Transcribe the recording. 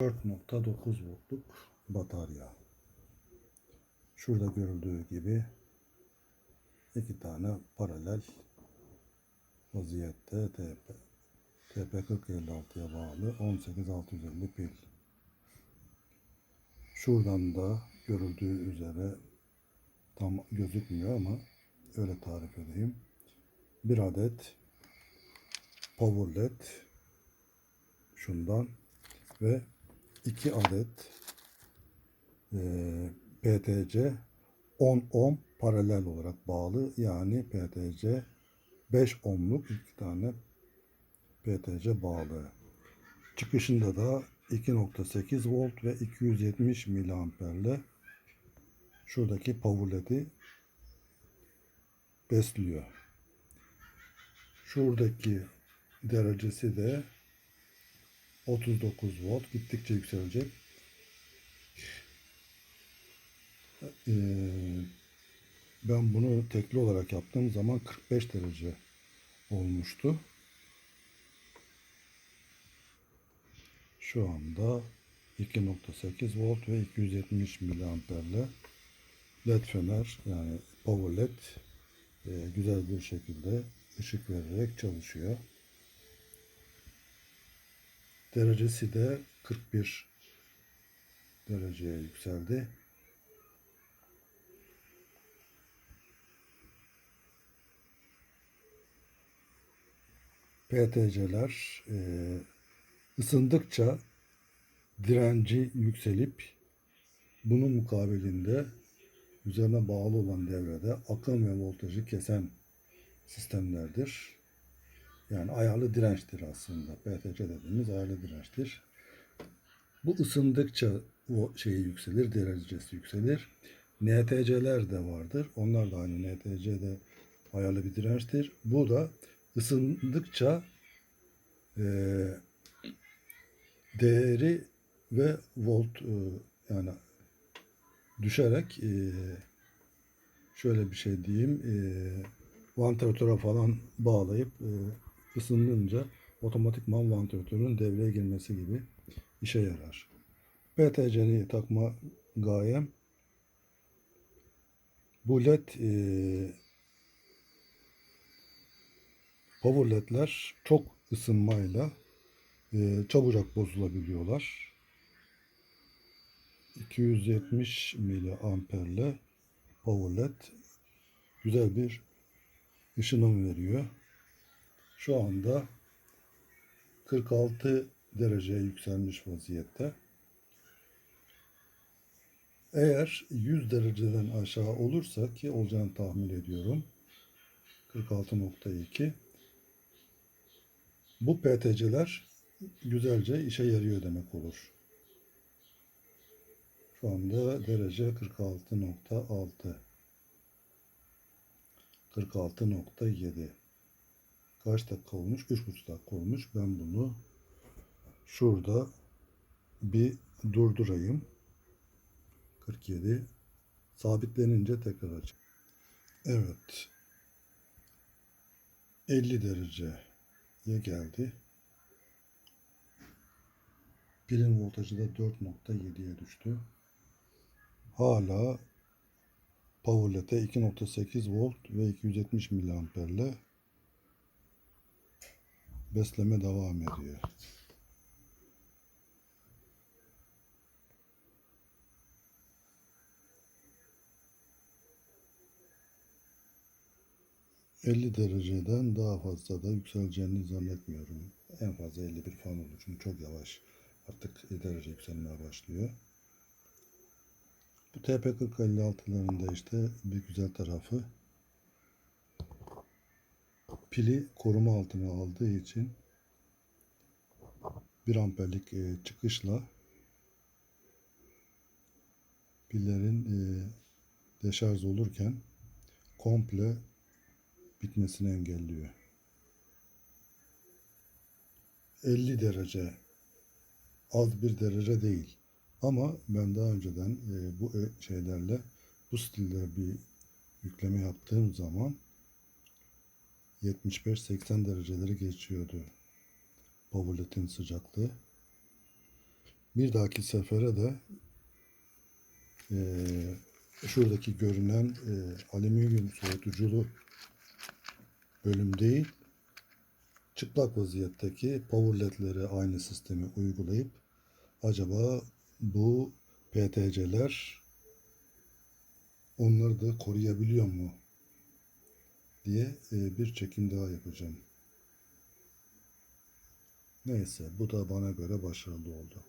4.9 voltluk batarya. Şurada görüldüğü gibi iki tane paralel vaziyette TP TP4056'ya bağlı 18650 pil. Şuradan da görüldüğü üzere tam gözükmüyor ama öyle tarif edeyim. Bir adet power led şundan ve 2 adet eee, PTC 10 ohm paralel olarak bağlı. Yani PTC 5 ohmluk iki tane PTC bağlı. Çıkışında da 2.8 volt ve 270 miliamperle şuradaki power led'i besliyor. Şuradaki derecesi de 39 volt gittikçe yükselecek. Ee, ben bunu tekli olarak yaptığım zaman 45 derece olmuştu. Şu anda 2.8 volt ve 270 miliamperle led fener yani power led e, güzel bir şekilde ışık vererek çalışıyor. Derecesi de 41 dereceye yükseldi. PTC'ler e, ısındıkça direnci yükselip bunun mukabilinde üzerine bağlı olan devrede akım ve voltajı kesen sistemlerdir. Yani ayarlı dirençtir aslında. PTC dediğimiz ayarlı dirençtir. Bu ısındıkça o şeyi yükselir, derecesi yükselir. NTC'ler de vardır. Onlar da aynı NTC'de ayarlı bir dirençtir. Bu da ısındıkça eee değeri ve volt e, yani düşerek e, şöyle bir şey diyeyim e, vantilatöre falan bağlayıp e, ısınınca otomatikman vantilatörün devreye girmesi gibi işe yarar. PTC'yi takma gayem bu led e, power ledler çok ısınmayla e, çabucak bozulabiliyorlar. 270 miliamperle power led güzel bir ışınım veriyor. Şu anda 46 dereceye yükselmiş vaziyette. Eğer 100 dereceden aşağı olursa ki olacağını tahmin ediyorum. 46.2 bu PTC'ler güzelce işe yarıyor demek olur. Şu anda derece 46.6 46.7 Kaç dakika olmuş? 3,5 dakika olmuş. Ben bunu şurada bir durdurayım. 47 sabitlenince tekrar aç. Evet. 50 dereceye geldi. Pilin voltajı da 4.7'ye düştü. Hala Powerlet'e 2.8 volt ve 270 miliamperle besleme devam ediyor. ...50 dereceden daha fazla da yükseleceğini zannetmiyorum. En fazla 51 falan olur çünkü çok yavaş artık derece yükselmeye başlıyor. Bu TP4056'ların da işte bir güzel tarafı pili koruma altına aldığı için 1 amperlik e, çıkışla pillerin e, deşarj olurken komple bitmesini engelliyor. 50 derece az bir derece değil. Ama ben daha önceden e, bu şeylerle bu stilde bir yükleme yaptığım zaman 75-80 dereceleri geçiyordu. Powerlet'in sıcaklığı. Bir dahaki sefere de eee, şuradaki görünen eee, alüminyum soğutuculu bölüm değil, çıplak vaziyetteki power ledlere aynı sistemi uygulayıp acaba bu PTC'ler onları da koruyabiliyor mu diye e, bir çekim daha yapacağım. Neyse bu da bana göre başarılı oldu.